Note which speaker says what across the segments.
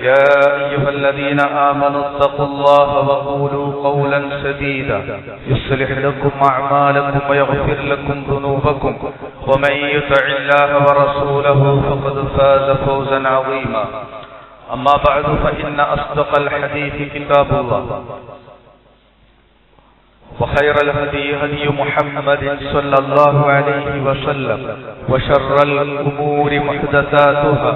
Speaker 1: يا أيها الذين آمنوا اتقوا الله وقولوا قولا سديدا. يصلح لكم أعمالكم ويغفر لكم ذنوبكم. ومن يطع الله ورسوله فقد فاز فوزا عظيما. أما بعد فإن أصدق الحديث كتاب الله. وخير الهدي هدي محمد صلى الله عليه وسلم وشر الأمور محدثاتها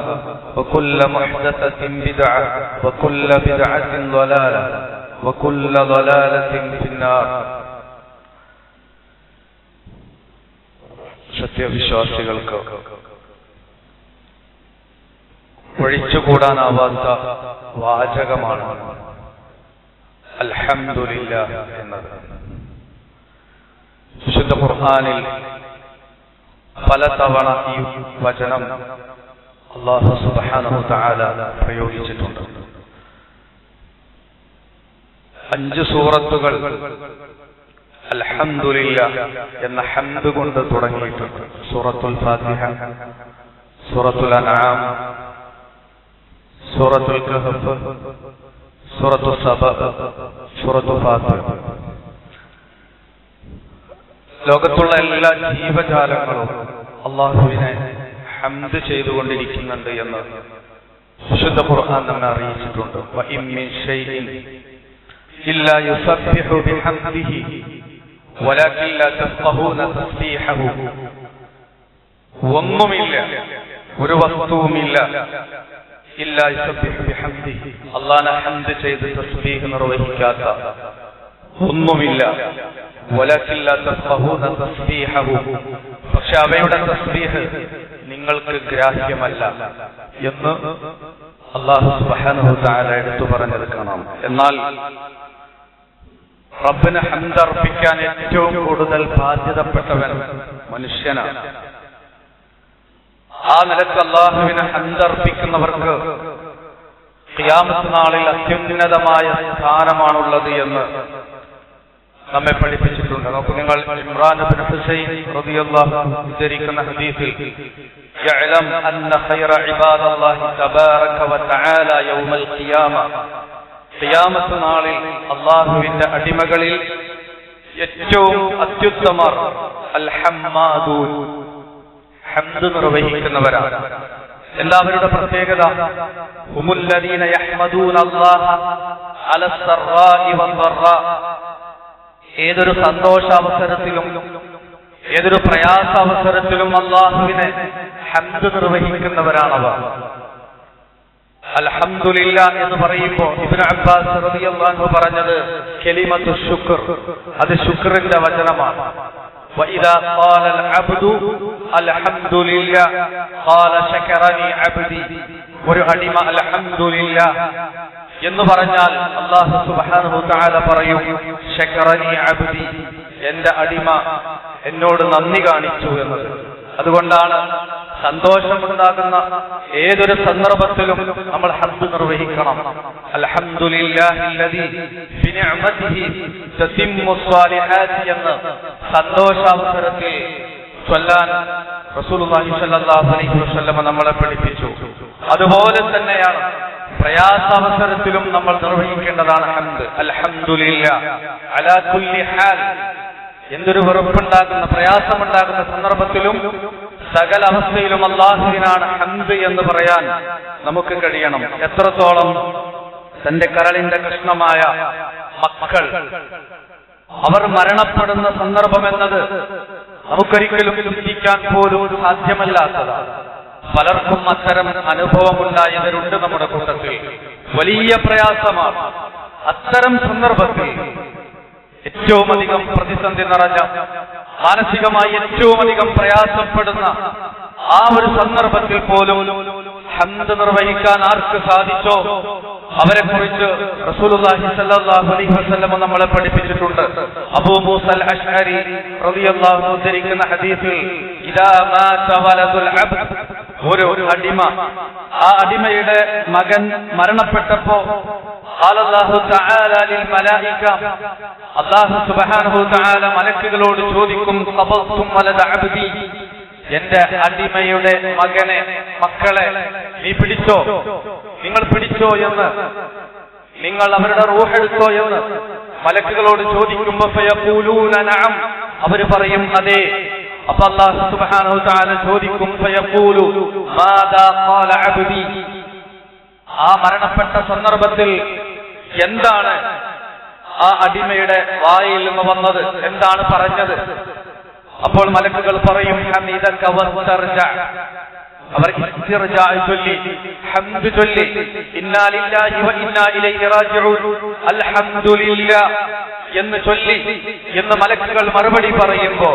Speaker 1: وكل محدثة بدعة وكل بدعة ضلالة وكل ضلالة في النار സത്യവിശ്വാസികൾക്ക് ഒഴിച്ചുകൂടാനാവാത്ത വാചകമാണ് അൽഹംദുലില്ല എന്നത്. വിശുദ്ധ ഖുർആാനിൽ പലതവണ ഈ വചനം അള്ളാഹു സുബ്ഹാനഹു തആല പ്രയോഗിച്ചിട്ടുണ്ട്. അഞ്ച് സൂറത്തുകൾ അൽഹംദുലില്ല എന്ന ഹംദ് കൊണ്ട് തുടങ്ങിയിട്ടുണ്ട്. സൂറത്തുൽ ഫാത്തിഹ സൂറത്തുൽ അനാം സൂറത്തുൽ കഹഫ് സൂറത്തു സബ സൂറത്തു ലോകത്തുള്ള എല്ലാ ജീവജാലങ്ങളും അള്ളാഹുവിനെ ഹംദ് ചെയ്തുകൊണ്ടിരിക്കുന്നുണ്ട് എന്ന് വിശുദ്ധ ഖുർആൻ നമ്മെ അറിയിച്ചിട്ടുണ്ട്. ഒന്നുമില്ല ഒരു വസ്തുവുമില്ല. അല്ലാഹനെ ഹംദ് ചെയ്ത് തസ്ബീഹ് നിർവഹിക്കാത്ത ഒന്നുമില്ല. പക്ഷെ അവയുടെ തസ്ബീഹ് നിങ്ങൾക്ക് ഗ്രാഹ്യമല്ല എന്ന് അള്ളാഹു സുബ്ഹാനഹു തആല എടുത്തു പറഞ്ഞത് എന്നാൽ റബ്ബിന് ഹന്തർപ്പിക്കാൻ ഏറ്റവും കൂടുതൽ ബാധ്യതപ്പെട്ടവൻ മനുഷ്യനാണ്. ആ നിലക്ക് അള്ളാഹുവിന് ഹംദർപ്പിക്കുന്നവർക്ക് ഖിയാമത്ത് നാളിൽ അത്യുന്നതമായ സ്ഥാനമാണുള്ളത് എന്ന് നമ്മെ പഠിപ്പിച്ചിട്ടുണ്ട് നോക്കൂ നിങ്ങൾ ഇമ്രാൻ ബിൻ ഹുസൈൻ റളിയല്ലാഹു അൻഹു ഉദ്ധരിക്കുന്ന ഹദീസിൽ يعلم أن خير عباد الله تبارك وتعالى يوم القيامة قيامة നാളിൽ അള്ളാഹുവിന്റെ അടിമകളിൽ ഏറ്റവും അത്യുത്തമർ അൽ ഹമ്മാദൂൻ ഹംദ് നിർവഹിക്കുന്നവരാണ്. എല്ലാവരുടെ പ്രത്യേകത? ഏതൊരു സന്തോഷാവസരത്തിലും ഏതൊരു പ്രയാസാവസരത്തിലും അള്ളാഹുവിനെ ഹംദ് നിർവഹിക്കുന്നവരാണവർ അൽഹംദുലില്ല എന്ന് പറയുമ്പോൾ ഇബ്നു അബ്ബാസ് റളിയല്ലാഹു പറഞ്ഞത് ശുക്ർ. അത് ശുക്രിന്റെ വചനമാണ്. وإذا قال العبد الحمد لله قال شكرني عبدي ഒരു അടിമ അൽഹംദുലില്ല എന്ന് പറഞ്ഞാൽ അള്ളാഹു സുബ്ഹാനഹു തആല പറയും ശക്കറനി അബ്ദി എന്റെ അടിമ എന്നോട് നന്ദി കാണിച്ചു എന്നത് അതുകൊണ്ടാണ് സന്തോഷമുണ്ടാകുന്ന ഏതൊരു സന്ദർഭത്തിലും നമ്മൾ ഹദ് നിർവഹിക്കണം. എന്ന് സന്തോഷാവസരത്തിൽ അലൈഹി നമ്മളെ പഠിപ്പിച്ചു. അതുപോലെ തന്നെയാണ് പ്രയാസാവസരത്തിലും നമ്മൾ നിർവഹിക്കേണ്ടതാണ് ഹംദ്. അലാ കുല്ലി എന്തൊരു വെറുപ്പുണ്ടാകുന്ന പ്രയാസമുണ്ടാകുന്ന സന്ദർഭത്തിലും സകല അവസ്ഥയിലും അള്ളാഹുവിനാണ് ഹന്ത് എന്ന് പറയാൻ നമുക്ക് കഴിയണം. എത്രത്തോളം തന്റെ കരളിന്റെ കൃഷ്ണമായ മക്കൾ അവർ മരണപ്പെടുന്ന സന്ദർഭം എന്നത് നമുക്കൊരിക്കലും ചിന്തിക്കാൻ പോലും സാധ്യമല്ലാത്തതാണ്. പലർക്കും അത്തരം അനുഭവമുണ്ടായവരുണ്ട് നമ്മുടെ കൂട്ടത്തിൽ. വലിയ പ്രയാസമാണ്. അത്തരം സന്ദർഭത്തിൽ ഏറ്റവും അധികം പ്രതിസന്ധി നിറഞ്ഞ മാനസികമായി ഏറ്റവും അധികം പ്രയാസപ്പെടുന്ന ആ ഒരു സന്ദർഭത്തിൽ പോലും ഹന്ത് നിർവഹിക്കാൻ ആർക്ക് സാധിച്ചോ അവരെ കുറിച്ച് റസൂലുള്ളാഹി അലൈഹി വസല്ലം നമ്മളെ പഠിപ്പിച്ചിട്ടുണ്ട്. അബൂ മൂസൽ അഷ്അരി റളിയല്ലാഹു ഉദ്ധരിക്കുന്ന ഹദീസിൽ ഇദാ മാത വലദുൽ അബ്ദ് ഒരു അടിമ. ആ അടിമയുടെ മകൻ മരണപ്പെട്ടപ്പോ മലക്കുകളോട് ചോദിക്കും എന്റെ അടിമയുടെ മകനെ മക്കളെ നീ പിടിച്ചോ? നിങ്ങൾ പിടിച്ചോ എന്ന്. നിങ്ങൾ അവരുടെ റൂഹെടുത്തോ എന്ന്. മലക്കുകളോട് ചോദിക്കുമ്പോ അവർ പറയും അതെ. അപ്പൊ അള്ളാഹു സുബ്ഹാനഹു തആല ചോദിക്കും ഫയഖൂലു മാദാ ഖാല അബ്ദി? ആ മരണപ്പെട്ട സന്ദർഭത്തിൽ എന്താണ് ആ അടിമയുടെ വായിൽ നിന്ന് വന്നത്? എന്താണ് പറഞ്ഞത്? അപ്പോൾ മലക്കുകൾ പറയും അവർ ചൊല്ലി ചൊല്ലി ഇന്നാ വ ഇന്നാ ഇലൈഹി റാജിഊൻ അൽഹംദുലില്ലാ എന്ന് ചൊല്ലി എന്ന് മലക്കുകൾ മറുപടി പറയുമ്പോ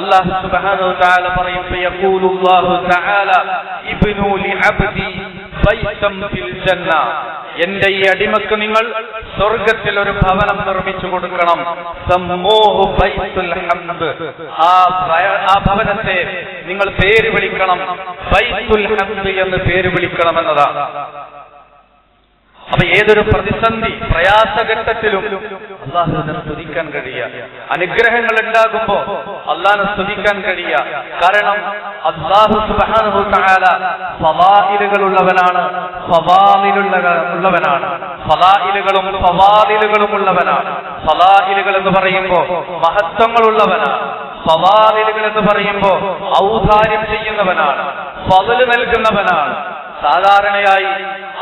Speaker 1: അല്ലാഹു സുബ്ഹാനഹു തആല പറയും ഫയഖൂലുല്ലാഹു തആല ഇബ്നു ലിഅബ്ദി ബൈതം ഫിൽ ജന്ന എന്റെ ഈ അടിമക്ക് നിങ്ങൾ സ്വർഗത്തിൽ ഒരു ഭവനം നിർമ്മിച്ചു കൊടുക്കണം. ആ ഭവനത്തെ നിങ്ങൾ പേര് വിളിക്കണം. ഹംദ് എന്ന് പേര് വിളിക്കണം എന്നതാണ് അപ്പൊ ഏതൊരു പ്രതിസന്ധി പ്രയാസഘട്ടത്തിലും അള്ളാഹുവിനെ സ്തുതിക്കാൻ കഴിയുക അനുഗ്രഹങ്ങൾ ഉണ്ടാകുമ്പോ അള്ളാഹിനെ സ്തുതിക്കാൻ കഴിയ. കാരണം അള്ളാഹു സുബ്ഹാനഹു തആല ഫവായിലുകൾ ഉള്ളവനാണ് ഫലായിലുകളും ഫവാലിലുകളും ഉള്ളവനാണ്. ഫലായിലുകൾ എന്ന് പറയുമ്പോ മഹത്വങ്ങളുള്ളവനാണ് ഫവാദിലുകൾ എന്ന് പറയുമ്പോ ഔദാര്യം ചെയ്യുന്നവനാണ്. ഫവൽ നൽകുന്നവനാണ്. സാധാരണയായി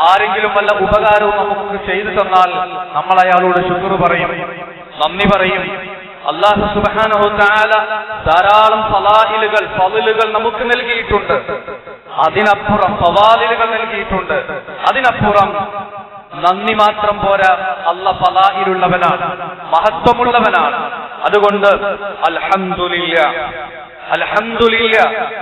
Speaker 1: ആരെങ്കിലും വല്ല ഉപകാരവും നമുക്ക് ചെയ്തു തന്നാൽ നമ്മൾ അയാളോട് ശുക്ർ പറയും നന്ദി പറയും. അള്ളാഹു സുബ്ഹാനഹു തആല ധാരാളം ഫലായിലുകൾ ഫവലുകൾ നമുക്ക് നൽകിയിട്ടുണ്ട്. അതിനപ്പുറം ഫവാലിലുകൾ നൽകിയിട്ടുണ്ട്. അതിനപ്പുറം നന്ദി മാത്രം പോരാ അല്ല ഫലായിലുള്ളവനാണ് മഹത്വമുള്ളവനാണ്. അതുകൊണ്ട് അൽഹംദുലില്ല അൽഹംദുലില്ല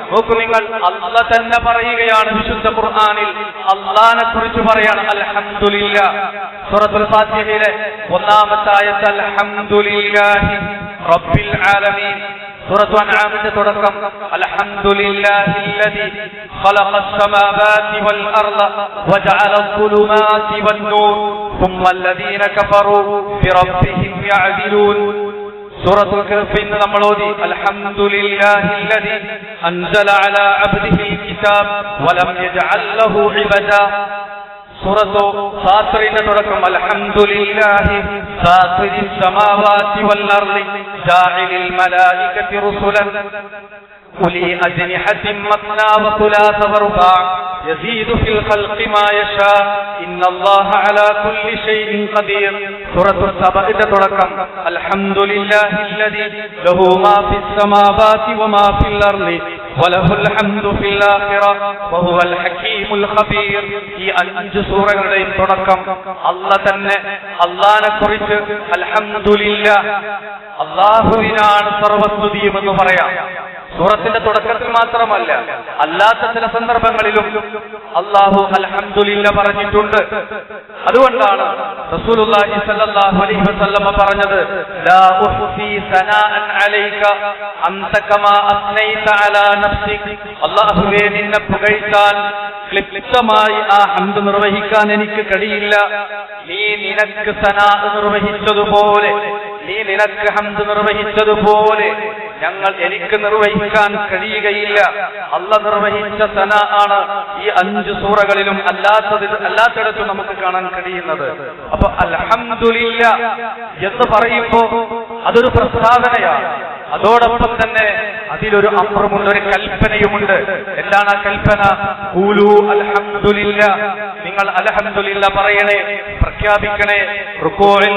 Speaker 1: നോക്കൂ നിങ്ങൾ അല്ല തന്നെ പറയുകയാണ് വിശുദ്ധ ഖുർആനിൽ അള്ളാനെ കുറിച്ച് പറയാണ് അൽഹംദുലില്ല സൂറത്തുൽ ഫാത്തിഹയിലെ ഒന്നാമത്തെ ആയത്ത് അൽഹംദുലില്ലാഹി റബ്ബിൽ ആലമീൻ സൂറത്തു അൻആമിന്റെ തുടക്കം അൽഹംദുലില്ലാഹി الذي خلق السماوات والأرض وجعل الظلمات والنور ثم الذين كفروا بربهم يعدلون സൂറത്തുൽ കഹ്ഫിൽ നിന്ന് നമ്മൾ ഓതി അൽഹംദുലില്ലാഹി الذي أنزل على عبده الكتاب ولم يجعل له عبدا സൂറത്തു ഫാത്തിറിന്റെ തുടക്കം അൽഹംദുലില്ലാഹി ഫാത്തിരി السماوات والأرض جاعل الملائكة رسلا أولي أجنحة مثنى وثلاث ورباع يزيد في الخلق ما يشاء إن الله على كل شيء قدير سورة السبع تركم الحمد لله الذي له ما في السماوات وما في الأرض وله الحمد في الآخرة وهو الحكيم الخبير ഈ അഞ്ച് സൂറകളുടെയും തുടക്കം അല്ല തന്നെ അള്ളാനെ കുറിച്ച് അൽഹംദുലില്ല അള്ളാഹുവിനാണ് സർവസ്തുതിയും എന്ന് പറയാം സൂറത്തിന്റെ തുടക്കത്തിൽ മാത്രമല്ല അല്ലാത്ത ചില സന്ദർഭങ്ങളിലും അള്ളാഹു അൽഹംദുലില്ല പറഞ്ഞിട്ടുണ്ട്. അതുകൊണ്ടാണ് റസൂലുള്ളാഹി അലൈഹി പറഞ്ഞത് ലാ സനാഅൻ അലൈക അൻത കമാ അലാ അല്ലാഹുവേ നിന്നെ പുകഴ്ത്താൻ ക്ലിപ്തമായി ആ ഹംദ് നിർവഹിക്കാൻ എനിക്ക് കഴിയില്ല. നീ നിനക്ക് സനാ നിർവഹിച്ചതുപോലെ നീ നിനക്ക് ഹന്ത് നിർവഹിച്ചതുപോലെ ഞങ്ങൾ എനിക്ക് നിർവഹിക്കാൻ കഴിയുകയില്ല. അല്ല നിർവഹിച്ച സന ആണ് ഈ അഞ്ച് സൂറകളിലും അല്ലാത്തതിൽ അല്ലാത്തിടത്തും നമുക്ക് കാണാൻ കഴിയുന്നത്. അപ്പൊ അൽഹംദുലില്ല എന്ന് പറയുമ്പോ അതൊരു പ്രസ്താവനയാണ്. അതോടൊപ്പം തന്നെ അതിലൊരു അമ്രമുണ്ട് ഒരു കൽപ്പനയുമുണ്ട്. എന്താണ് ആ കൽപ്പന? കൂലു അൽഹംദുലില്ല. നിങ്ങൾ അൽഹംദുലില്ല പറയണേ പ്രഖ്യാപിക്കണേ റുക്കോയിൽ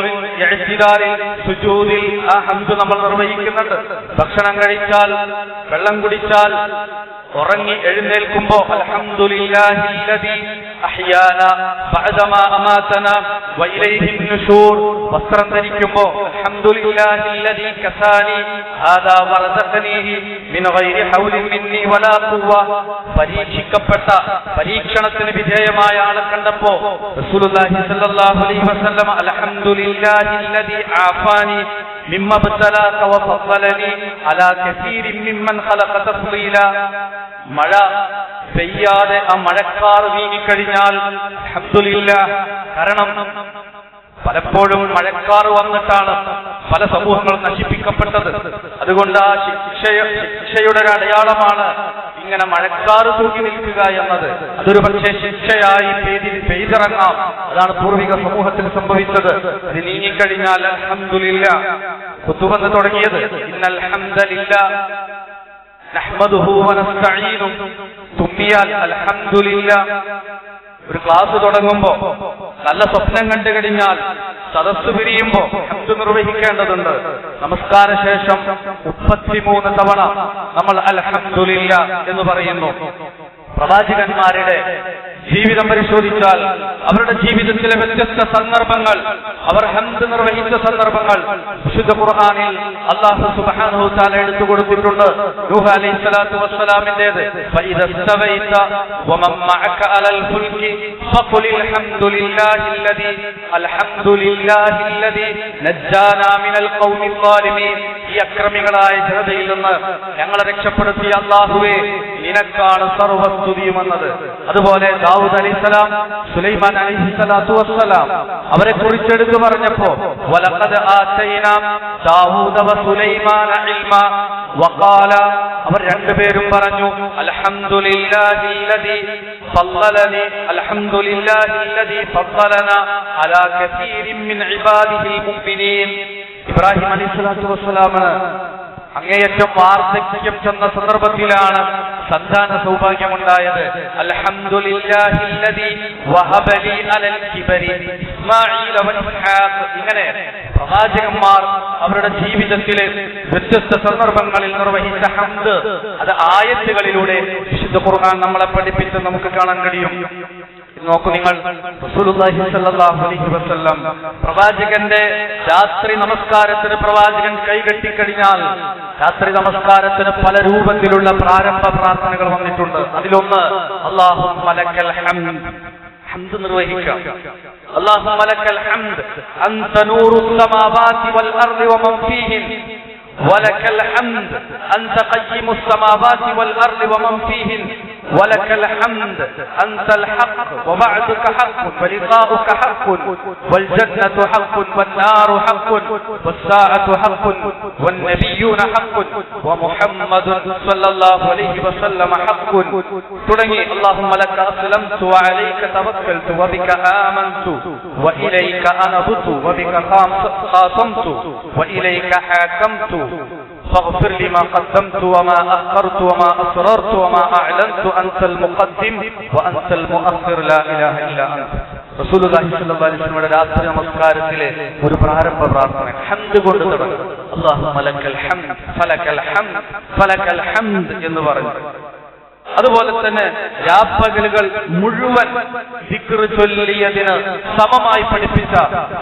Speaker 1: സുജൂദിൽ ആ ഹന്ത് നമ്മൾ നിർവഹിക്കുന്നുണ്ട്. ഭക്ഷണം കഴിച്ചാൽ വെള്ളം കുടിച്ചാൽ ഉറങ്ങി എഴുന്നേൽക്കുമ്പോ വസ്ത്രം ധരിക്കുമ്പോ പരീക്ഷിക്കപ്പെട്ട പരീക്ഷണത്തിന് വിധേയമായ ആളെ കണ്ടപ്പോ റസൂലുള്ളാഹി സ്വല്ലല്ലാഹു അലൈഹി മിമ്മ ബത്തലാക വഫസ്സലനി അലാ കസീരിൻ മിമ്മൻ ഖലഖ തഫ്ളീല മഴ പെയ്യാതെ ആ മഴക്കാർ വീങ്ങിക്കഴിഞ്ഞാൽ അബ്ദുലില്ല കാരണം പലപ്പോഴും മഴക്കാർ വന്നിട്ടാണ് പല സമൂഹങ്ങളും നശിപ്പിക്കപ്പെട്ടത്. അതുകൊണ്ട് ആ ശിക്ഷയ ശിക്ഷയുടെ ഒരു അടയാളമാണ് ഇങ്ങനെ മഴക്കാറ് തൂക്കി നിൽക്കുക എന്നത്. അതൊരു പക്ഷേ ശിക്ഷയായി പേരിൽ പെയ്തിറങ്ങാം. അതാണ് പൂർവിക സമൂഹത്തിൽ സംഭവിച്ചത്. അത് നീങ്ങിക്കഴിഞ്ഞാൽ അഹമ്മദില്ല കുത്തുവന്ന് തുടങ്ങിയത്. ഇന്നൽ ഹംദലില്ല അഹമ്മദ് ഹൂവനും തുമ്മിയാൽ അൽഹംദുലില്ല. ഒരു ക്ലാസ് തുടങ്ങുമ്പോ നല്ല സ്വപ്നം കണ്ടു കഴിഞ്ഞാൽ സദസ് പിരിയുമ്പോ ഹംദ് നിർവഹിക്കേണ്ടതുണ്ട്. നമസ്കാര ശേഷം മുപ്പത്തിമൂന്ന് തവണ നമ്മൾ അൽഹംദുലില്ല എന്ന് പറയുന്നു. പ്രവാചകന്മാരുടെ ജീവിതം പരിശോധിച്ചാൽ അവരുടെ ജീവിതത്തിലെ വ്യത്യസ്ത സന്ദർഭങ്ങൾ അവർ ഹന്ത് നിർവഹിച്ച സന്ദർഭങ്ങൾ വിശുദ്ധ ഖുർആനിൽ അള്ളാഹു സുബ്ഹാനഹു തആല എടുത്തു കൊടുത്തിട്ടുണ്ട് നൂഹ അലൈഹി സ്വലാത്തു വസ്സലാമിന്റേത് ഈ അക്രമികളായ ജനതയിൽ നിന്ന് ഞങ്ങളെ രക്ഷപ്പെടുത്തിയ അള്ളാഹുവേ നിനക്കാണ് സർവസ്തുതിയും എന്നത് അതുപോലെ ദാവൂദ് അലൈഹിസ്സലാം സുലൈമാൻ അലൈഹിസ്സലാത്തു വസ്സലാം അവരെ കുറിച്ചെടുത്തു പറഞ്ഞപ്പോ വലഖദ് ആതൈന ദാവൂദ വ സുലൈമാൻ ഇൽമ വഖാല അവർ രണ്ടുപേരും പറഞ്ഞു അൽഹംദുലില്ലാഹി അൽഹംദുലില്ലാഹില്ലദി അൽഹംദുലില്ലാഹി ലദി ഫളലന അലാ കസീരിൻ മിൻ ഇബാദിഹിൽ മുഅ്മിനീൻ ഇബ്രാഹിം അലൈഹിസ്സലാത്തു വസ്സലാം അങ്ങേയറ്റം വാർദ്ധക്യം ചെന്ന സന്ദർഭത്തിലാണ് സന്താന സൗഭാഗ്യമുണ്ടായത്. ഇങ്ങനെ പ്രവാചകന്മാർ അവരുടെ ജീവിതത്തിലെ വ്യത്യസ്ത സന്ദർഭങ്ങളിൽ നിർവഹിച്ച ഹംദ്. അത് ആയത്തുകളിലൂടെ വിശുദ്ധ ഖുർആൻ നമ്മളെ പഠിപ്പിച്ച് നമുക്ക് കാണാൻ കഴിയും. നോക്കൂ നിങ്ങൾ റസൂലുള്ളാഹി സ്വല്ലല്ലാഹു അലൈഹി വസല്ലം പ്രവാചകന്റെ രാത്രി നമസ്കാരത്തിന് പ്രവാചകൻ കൈകെട്ടിക്കഴിഞ്ഞാൽ രാത്രി നമസ്കാരത്തിന് പല രൂപത്തിലുള്ള പ്രാരംഭ പ്രാർത്ഥനകൾ വന്നിട്ടുണ്ട് അതിലൊന്ന് അല്ലാഹു മലക്കൽ ഹംദ് ഹംദ് നിർവഹിക്കാം അല്ലാഹു മലക്കൽ ഹംദ് അൻത നൂറു السماوات والارض ومن فيهن ولك الحمد أنت قيم السماوات والأرض ومن فيهن ولك الحمد أنت الحق وبعدك حق ولقاؤك حق والجنة حق والنار حق والساعة حق والنبيون حق ومحمد صلى الله عليه وسلم حق. ترني اللهم لك أسلمت وعليك توكلت وبك آمنت وإليك أنبت وبك خاصمت وإليك حاكمت فاغفر لي ما قدمت وما أخرت وما أسررت وما أعلنت أنت المقدم وأنت المؤخر لا إله إلا أنت റസൂലുള്ളാഹി സ്വല്ലല്ലാഹു അലൈഹി വസല്ലമയുടെ രാത്രി നമസ്കാരത്തിലെ ഒരു പ്രാരംഭ പ്രാർത്ഥന ഹംദ് കൊണ്ട് തുടങ്ങും അല്ലാഹുമ്മ ലക്കൽ ഹംദ് ഫലക്കൽ ഹംദ് ഫലക്കൽ ഹംദ് എന്ന് പറഞ്ഞു അതുപോലെ തന്നെ രാപ്പകലുകൾ മുഴുവൻ ദിക്ർ ചൊല്ലിയതിന് സമമായി പഠിപ്പിച്ച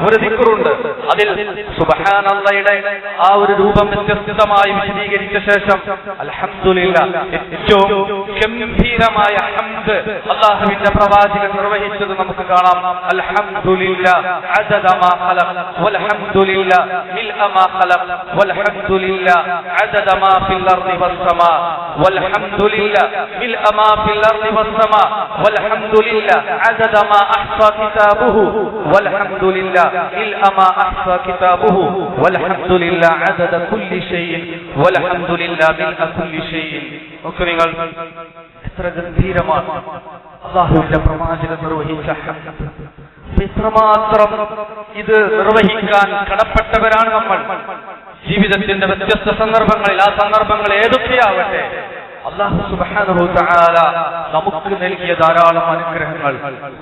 Speaker 1: ഒരു ദിക്റുണ്ട്. അതിൽ സുബഹാനല്ലയുടെ ആ ഒരു രൂപം വ്യത്യസ്തമായി വിശദീകരിച്ച ശേഷം അൽഹംദുലില്ല ഏറ്റവും ഗംഭീരമായ ഹംദ് അള്ളാഹുവിന്റെ പ്രവാചകൻ നിർവഹിച്ചത് നമുക്ക് കാണാം. അർദി വസ്സമാ വൽഹംദുലില്ല ملء ما في الأرض والسماء والحمد لله عدد ما أحصى كتابه والحمد لله ملء ما أحصى كتابه والحمد لله عدد كل شيء والحمد لله ملء كل شيء നോക്കൂ നിങ്ങൾ എത്ര ഗംഭീരമാണ് അള്ളാഹുവിന്റെ പ്രവാചകൻ നിർവഹിച്ച ഹംദ്. ഇത്രമാത്രം ഇത് നിർവഹിക്കാൻ കടപ്പെട്ടവരാണ് നമ്മൾ ജീവിതത്തിന്റെ വ്യത്യസ്ത സന്ദർഭങ്ങളിൽ ആ സന്ദർഭങ്ങൾ ഏതൊക്കെയാവട്ടെ അള്ളാഹു തആല നമുക്ക് നൽകിയ ധാരാളം അനുഗ്രഹങ്ങൾ.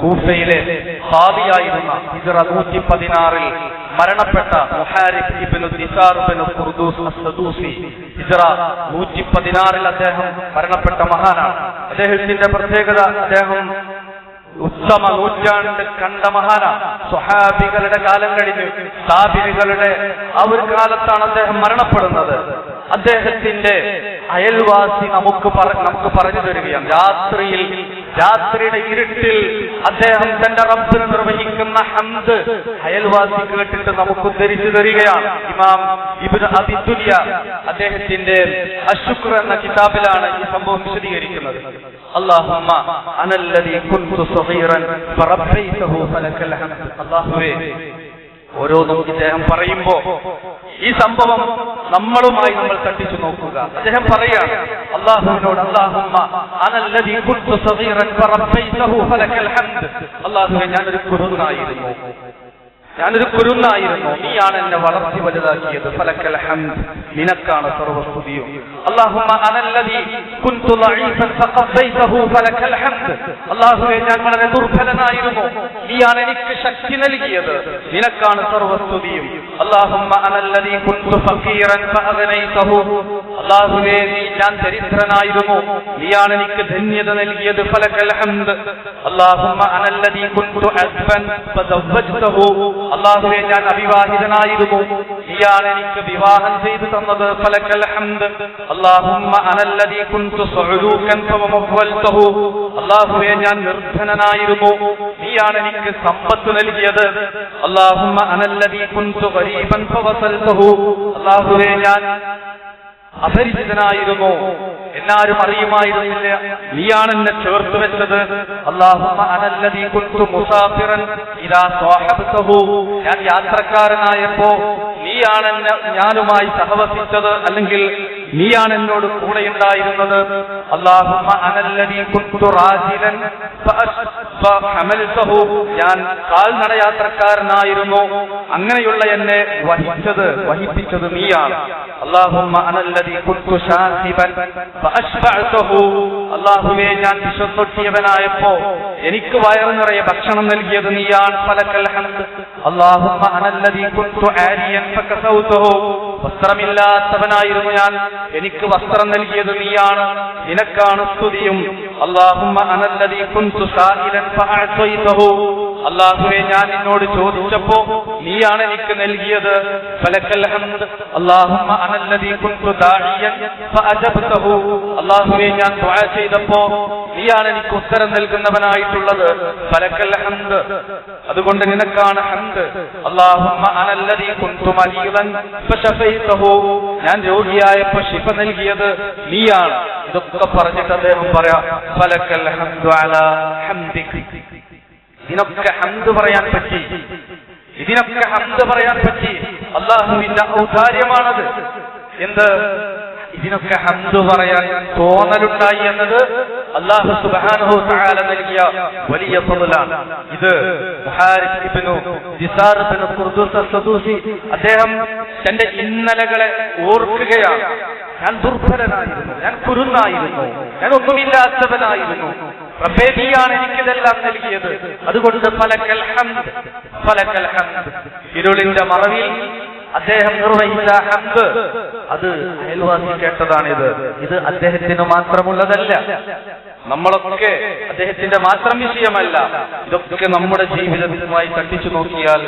Speaker 1: കൂഫയിലെ ഭാവിയായിരുന്ന ഹിജ്റ നൂറ്റി പതിനാറിൽ മരണപ്പെട്ട മുഹാരിബ് പതിനാറിൽ ദിസാർ ഇബ്നു ഖുർദൂസ് അസ്സദൂസി. ഹിജ്റ 116 ൽ അദ്ദേഹം മരണപ്പെട്ട മഹാനാണ്. അദ്ദേഹത്തിന്റെ പ്രത്യേകത അദ്ദേഹം ഉത്തമ നൂറ്റാണ്ട് കണ്ട മഹാന സ്വഹാബികളുടെ കാലം കഴിഞ്ഞു. സാബികളുടെ ആ ഒരു കാലത്താണ് അദ്ദേഹം മരണപ്പെടുന്നത്. അദ്ദേഹത്തിന്റെ അയൽവാസി നമുക്ക് നമുക്ക് പറഞ്ഞു തരികയാണ്. രാത്രിയിൽ രാത്രിയുടെ ഇരുട്ടിൽ അദ്ദേഹം തന്റെ റബ്ബിന് നിർവഹിക്കുന്ന ഹന്ത് അയൽവാസി കേട്ടിട്ട് നമുക്ക് ധരിച്ചു തരികയാണ്. ഇമാം ഇബ്നു അബിദുല്യ അദ്ദേഹത്തിന്റെ അശുക്ർ എന്ന കിതാബിലാണ് ഈ സംഭവം വിശദീകരിക്കുന്നത്. അല്ലാഹുമ്മ അനല്ലദീ കുൻതു ഫലകൽ ഹംദ്. അല്ലാഹുവേ ഓരോന്നും ഇദ്ദേഹം പറയുമ്പോ ഈ സംഭവം നമ്മളുമായി നമ്മൾ തട്ടിച്ചു നോക്കുക. അദ്ദേഹം പറയാണ് അള്ളാഹുവിനോട് അള്ളാഹുമ്മ ഞാനൊരു കുറുനായിരുന്നു ഞാനൊരു കുരുന്നായിരുന്നു. നീയാണ് എന്നെ വളർത്തി വലുതാക്കിയത്. ഫലക്കൽ ഹംദ്. നിനക്കാണ് സർവസ്തുതിയും. അല്ലാഹുമ്മ അനല്ലദീ കുൻതു ലഈഫൻ ഫഖബ്ബൈതഹു ഫലക്കൽ ഹംദ്. അല്ലാഹുവേ ഞാൻ വളരെ ദുർബലനായിരുന്നു. നീയാണ് എനിക്ക് ശക്തി നൽകിയത്. നിനക്കാണ് സർവസ്തുതിയും. അല്ലാഹുമ്മ അനല്ലദീ കുൻതു ഫഖീറൻ ഫഅഗ്നൈതഹു. അല്ലാഹുവേ നീ ഞാൻ ദരിദ്രനായിരുന്നു. നീയാണ് എനിക്ക് ധന്യത നൽകിയത്. ഫലക്കൽ ഹംദ്. അല്ലാഹുമ്മ അനല്ലദീ കുൻതു അസ്ബൻ ഫസവ്വജ്തഹു അള്ളാഹുവെ ഞാൻ അവിവാഹിതനായിരുന്നു നീയാണ് എനിക്ക് വിവാഹം ചെയ്തു തന്നത്. അള്ളാഹുവെ ഞാൻ നിർധനനായിരുന്നു. നീയാണ് എനിക്ക് സമ്പത്ത് നൽകിയത്. അള്ളാഹുമ്മ അനല്ലദീ കുൻതു ഗരീബൻ അള്ളാഹുവെ ഞാൻ അപരിചിതനായിരുന്നു. എല്ലാരും അറിയുമായിരുന്നില്ല. നീയാണ് എന്നെ ചേർത്ത് വെച്ചത്. ഞാൻ യാത്രക്കാരനായപ്പോ നീയാണ് എന്നെ ഞാനുമായി സഹവസിച്ചത് അല്ലെങ്കിൽ നീയാണ് എന്നോട് കൂടെയുണ്ടായിരുന്നത്. അല്ലാഹുമ്മ അനല്ലദീ കുന്തു ഞാൻ കാൽനട യാത്രക്കാരനായിരുന്നു അങ്ങനെയുള്ള എന്നെ വഹിച്ചത് വഹിപ്പിച്ചത് നീയാണ്. അല്ലാഹുവേ ഞാൻ വിശ്വസൊട്ടിയവനായപ്പോ എനിക്ക് വയറു നിറയെ ഭക്ഷണം നൽകിയത് നീയാണ്. വസ്ത്രമില്ലാത്തവനായിരുന്നു ഞാൻ. എനിക്ക് വസ്ത്രം നൽകിയത് നീയാണ്. നിനക്കാണ് സ്തുതിയും. അള്ളാഹുമ്മ അനല്ലദീ കുന്തു സായിലൻ ഫഅഅതൈതഹു അല്ലാഹുവേ ഞാൻ നിന്നോട് ചോദിച്ചപ്പോ നീയാണ് എനിക്ക് നൽകിയത്. അള്ളാഹുവെ ഞാൻ ചെയ്തപ്പോ നീയാണ് എനിക്ക് ഉത്തരം നൽകുന്നവനായിട്ടുള്ളത്. ഫലക്കൽ അതുകൊണ്ട് നിനക്കാണ് ഹന്ത് ഫശഫൈതഹു. ഞാൻ രോഗിയായപ്പോ ശിഫ നൽകിയത് നീയാണ്. ഇതൊക്കെ പറഞ്ഞിട്ട് അദ്ദേഹം പറയാം ഫലക്കൽ ഹംദിക്. ഇതിനൊക്കെ ഹന്ത് പറയാൻ പറ്റി. ഇതിനൊക്കെ ഹന്ത് പറയാൻ പറ്റി. അള്ളാഹുവിന്റെ ഔദാര്യമാണത്. എന്ത്? ഇതിനൊക്കെ ഹന്ത് പറയാൻ തോന്നലുണ്ടായി എന്നത് അള്ളാഹു സുബ്ഹാനഹു തആല നൽകിയ വലിയ ഫضലാണ്. ഇത് അദ്ദേഹം തന്റെ ഇന്നലകളെ ഓർക്കുകയാണ്. ഞാൻ ദുർബലനായിരുന്നു. ഞാൻ കുരുന്നായിരുന്നു. ഞാൻ ഒന്നുമില്ലാത്തവനായിരുന്നു. റബ്ബേ എനിക്കിതെല്ലാം നൽകിയത്. അതുകൊണ്ട് ഫലക്കൽ ഫലക്കൽ ഇരുളിന്റെ മറവിൽ അദ്ദേഹം നിർവഹിച്ച ഹംദ്. അത് അയൽവാസി കേട്ടതാണിത്. ഇത് അദ്ദേഹത്തിന് മാത്രമുള്ളതല്ല. നമ്മളൊക്കെ അദ്ദേഹത്തിന്റെ മാത്രം വിഷയമല്ല ഇതൊക്കെ നമ്മുടെ ജീവിതവുമായി തട്ടിച്ചു നോക്കിയാൽ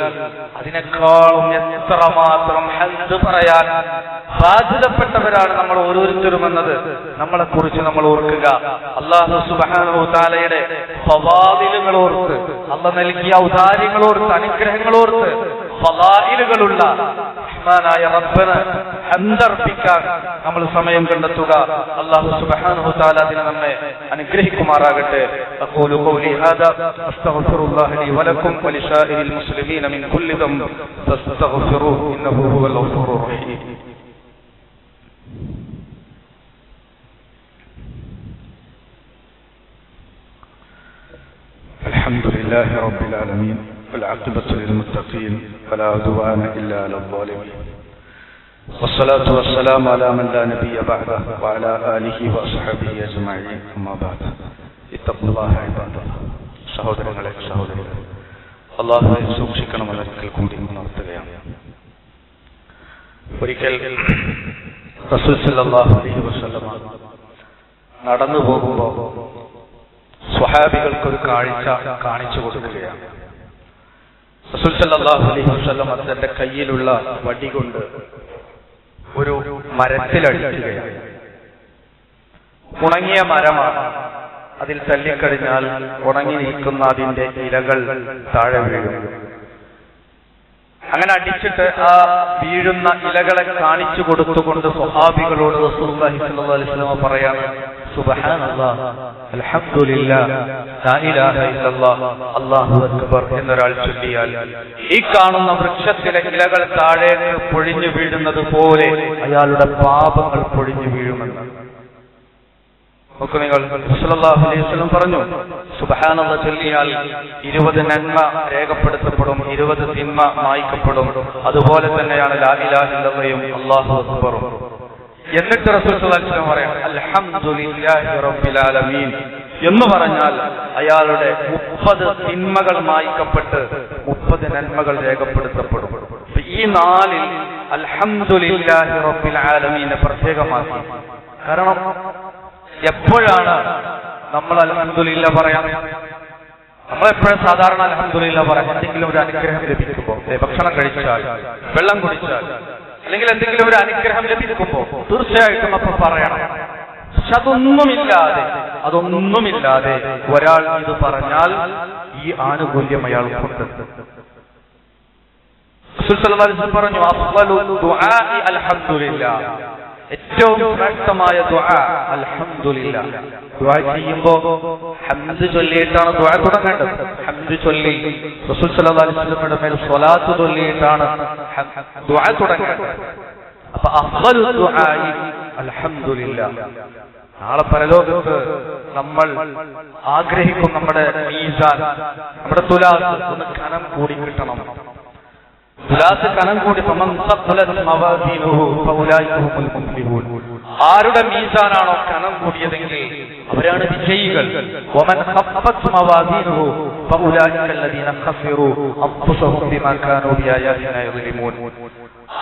Speaker 1: അതിനേക്കാളും എത്രമാത്രം ഹെൽത്ത് പറയാൻ ബാധിതപ്പെട്ടവരാണ് നമ്മൾ ഓരോരുത്തരും എന്നത് നമ്മളെ കുറിച്ച് നമ്മൾ ഓർക്കുക. അള്ളാഹു സുബാനയുടെ ഫവാദിലുകൾ ഓർത്ത് അള്ള നൽകിയ ഔദാര്യങ്ങൾ ഓർത്ത് അനുഗ്രഹങ്ങൾ ഓർത്ത് റബ്ബന് ഹന്തർപ്പിക്കാൻ നമ്മൾ സമയം കണ്ടെത്തുക അള്ളാഹു സുബ്ഹാനഹു തആല അതിനെ നമ്മെ അനുഗ്രഹിക്കുമാറാകട്ടെ അഖൂലു ഖൗലി ഹാദാ അസ്തഗ്ഫിറുല്ലാഹ ലി വലക്കും വലിശാഇരിൽ മുസ്ലിമീന മിൻ കുല്ലി ദംബ് ഫസ്തഗ്ഫിറൂഹു ഇന്നഹു ഹുവൽ ഗഫൂറുർ റഹീം الحمد لله رب العالمين والعاقبة للمتقين فلا عدوان إلا على الظالمين والصلاة والسلام على من لا نبي بعده وعلى آله وأصحابه أجمعين أما بعد اتقوا الله عباد الله സഹോദരങ്ങളെ സഹോദരികളെ അള്ളാഹുവെ സൂക്ഷിക്കണമെന്ന് ഒരിക്കൽ കൂടി ഉണർത്തുകയാണ് ഒരിക്കൽ റസൂൽ സല്ലല്ലാഹു അലൈഹി വസല്ലമ നടന്നു പോകുമ്പോൾ സ്വഹാബികൾക്കൊരു കാഴ്ച കാണിച്ചു കൊടുക്കുകയാണ് റസൂൽ സല്ലല്ലാഹു അലൈഹി വസല്ലം തന്റെ കയ്യിലുള്ള വടി കൊണ്ട് ഒരു മരത്തിലടിക്കുകയാണ്. ഉണങ്ങിയ മരമാണ്. അതിൽ തല്ലിക്കഴിഞ്ഞാൽ ഉണങ്ങി നിൽക്കുന്ന അതിന്റെ ഇലകൾ താഴെ വീഴും. അങ്ങനെ അടിച്ചിട്ട് ആ വീഴുന്ന ഇലകളെ കാണിച്ചു കൊടുത്തുകൊണ്ട് സ്വഹാബികളോട് സ്വല്ലല്ലാഹു അലൈഹി വസല്ലം പറയാണ് അല്ലാഹു അക്ബർ എന്നൊരാൾ ചൊല്ലിയാൽ ഈ കാണുന്ന വൃക്ഷത്തിലെ ഇലകൾ താഴേക്ക് പൊഴിഞ്ഞു വീഴുന്നത് പോലെ അയാളുടെ പാപങ്ങൾ പൊഴിഞ്ഞു വീഴുമെന്ന്. നോക്കൂ നിങ്ങൾ റസൂലുള്ളാഹി അലൈഹി വസല്ലം പറഞ്ഞു സുബ്ഹാനല്ലാഹ് ചൊല്ലിയാൽ ഇരുപത് നന്മ രേഖപ്പെടുത്തപ്പെടും ഇരുപത് തിന്മ മായ്ക്കപ്പെടും. അതുപോലെ തന്നെയാണ് ലാ ഇലാഹ ഇല്ലല്ലയും അല്ലാഹു അക്ബറും. എന്നിട്ട് പറയാം അൽഹംദുലില്ലാഹി റബ്ബിൽ ആലമീൻ എന്ന് പറഞ്ഞാൽ അയാളുടെ മുപ്പത് തിന്മകൾ മായ്ക്കപ്പെട്ട് മുപ്പത് നന്മകൾ രേഖപ്പെടുത്തപ്പെടും. ഈ നാലിൽ അൽഹംദുലില്ലാഹി റബ്ബിൽ ആലമീനെ പ്രത്യേകമാക്കി. കാരണം എപ്പോഴാണ് നമ്മൾ അലഹമുല്ല പറയാം? നമ്മളെപ്പോഴും സാധാരണ അലഹമില്ല പറയാം എന്തെങ്കിലും ഒരു അനുഗ്രഹം ലഭിക്കുമ്പോൾ ഭക്ഷണം കഴിച്ചാൽ വെള്ളം കുടിച്ചാൽ അല്ലെങ്കിൽ എന്തെങ്കിലും ഒരു അനുഗ്രഹം ലഭിക്കുമ്പോൾ തീർച്ചയായിട്ടും അപ്പൊ പറയണം. പക്ഷെ അതൊന്നുമില്ലാതെ അതൊന്നുമില്ലാതെ ഒരാൾ ഇത് പറഞ്ഞാൽ ഈ ആനുകൂല്യം അയാൾ വസല്ലം പറഞ്ഞു ഏറ്റവും ശ്രേഷ്ഠമായ ചെയ്യുമ്പോ ഹംദ് ചൊല്ലിയിട്ടാണ് ദുആ തുടങ്ങേണ്ടത്. ഹംദ് ചൊല്ലി റസൂൽ വസല്ലമയുടെ മേൽ സ്വലാത്ത് ചൊല്ലിയിട്ടാണ് ദുആ തുടങ്ങേണ്ടത്. അപ്പൊ ദുആഇ അൽഹംദുലില്ലാ. നാളെ പരലോകത്ത് നമ്മൾ ആഗ്രഹിക്കും നമ്മുടെ മീസാൻ നമ്മുടെ തുലാസ് ഒന്ന് കനം കൂടി കിട്ടണം. തുലാസ് കനം കൂടി ആരുടെ മീസാനാണോ കനം കൂടിയതെങ്കിൽ അവരാണ് വിജയികൾ.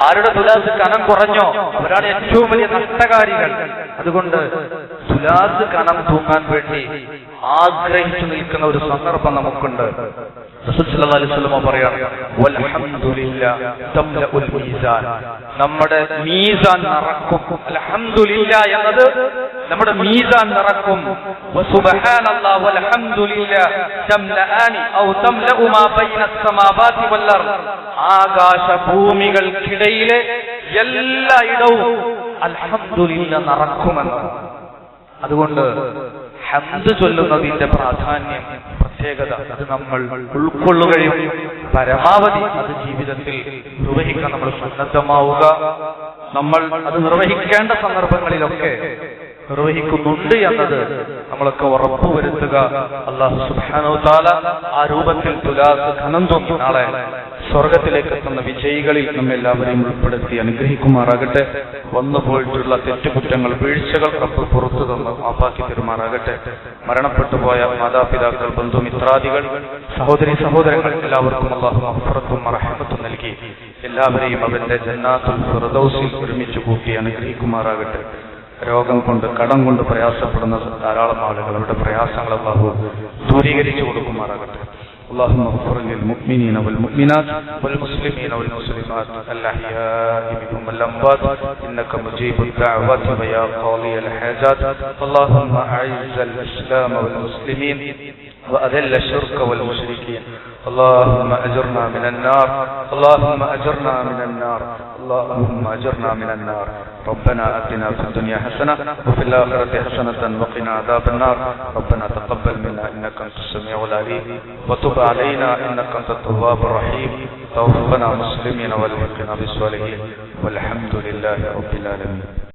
Speaker 1: ആരുടെ തുലാസ് കനം കുറഞ്ഞോ അവരാണ് ഏറ്റവും വലിയ നഷ്ടകാരികൾ. അതുകൊണ്ട് തുലാസ് കനം തൂങ്ങാൻ വേണ്ടി ആഗ്രഹിച്ചു നിൽക്കുന്ന ഒരു സന്ദർഭം നമുക്കുണ്ട്. നമ്മുടെ മീസാൻ നിറക്കും. അൽഹംദുലില്ലാ എന്നത് നമ്മുടെ മീസാൻ നിറക്കും. ആകാശഭൂമികൾക്കിടയിലെ ഭൂമികൾക്കിടയിലെ എല്ലായിടവും അൽഹംദുലില്ലാ നിറക്കുമെന്ന്. അതുകൊണ്ട് ഹംദ് ചൊല്ലുന്നതിന്റെ പ്രാധാന്യം പ്രത്യേകത അത് നമ്മൾ ഉൾക്കൊള്ളുകയും പരമാവധി അത് ജീവിതത്തിൽ നിർവഹിക്കാൻ നമ്മൾ സന്നദ്ധമാവുക. നമ്മൾ അത് നിർവഹിക്കേണ്ട സന്ദർഭങ്ങളിലൊക്കെ നിർവഹിക്കുന്നുണ്ട് എന്നത് നമ്മളൊക്കെ ഉറപ്പുവരുത്തുക അള്ളാഹു സുബ്ഹാനഹു താല ആ രൂപത്തിൽ തുലാസ് ധനം തോന്നി. നാളെ സ്വർഗത്തിലേക്ക് എത്തുന്ന വിജയികളിൽ നമ്മെല്ലാവരെയും ഉൾപ്പെടുത്തി അനുഗ്രഹിക്കുമാറാകട്ടെ. വന്നു പോയിട്ടുള്ള തെറ്റുകുറ്റങ്ങൾ വീഴ്ചകൾ റബ്ബ് പുറത്തു തന്ന് മാപ്പാക്കി തരുമാറാകട്ടെ. മരണപ്പെട്ടു പോയ മാതാപിതാക്കൾ ബന്ധുമിത്രാദികൾ സഹോദരി സഹോദരങ്ങൾ എല്ലാവർക്കും അള്ളാഹു അഫറത്തും റഹമത്തും നൽകി. എല്ലാവരെയും അവന്റെ ജന്നാത്തുൽ ഫിർദൗസിൽ ഒരുമിച്ച് കൂട്ടി അനുഗ്രഹിക്കുമാറാകട്ടെ. രോഗം കൊണ്ട് കടം കൊണ്ട് പ്രയാസപ്പെടുന്ന ധാരാളം ആളുകൾ അവരുടെ പ്രയാസങ്ങൾ അള്ളാഹു ദൂരീകരിച്ചു കൊടുക്കുമാറാകട്ടെ اللهم اغفر للمؤمنين والمؤمنات والمسلمين والمسلمات الأحياء منهم الأموات إنك مجيب الدعوات ويا قاضي الحاجات اللهم أعز الإسلام والمسلمين وأذل الشرك والمشركين اللهم أجرنا من النار اللهم أجرنا من النار اللهم أجرنا من النار. ربنا آتنا في الدنيا حسنة وفي الآخرة حسنة وقنا عذاب النار. ربنا تقبل منا إنك أنت السميع العليم. وتب علينا إنك أنت التواب الرحيم. توفنا مسلمين والحقنا بالصالحين. والحمد لله رب العالمين.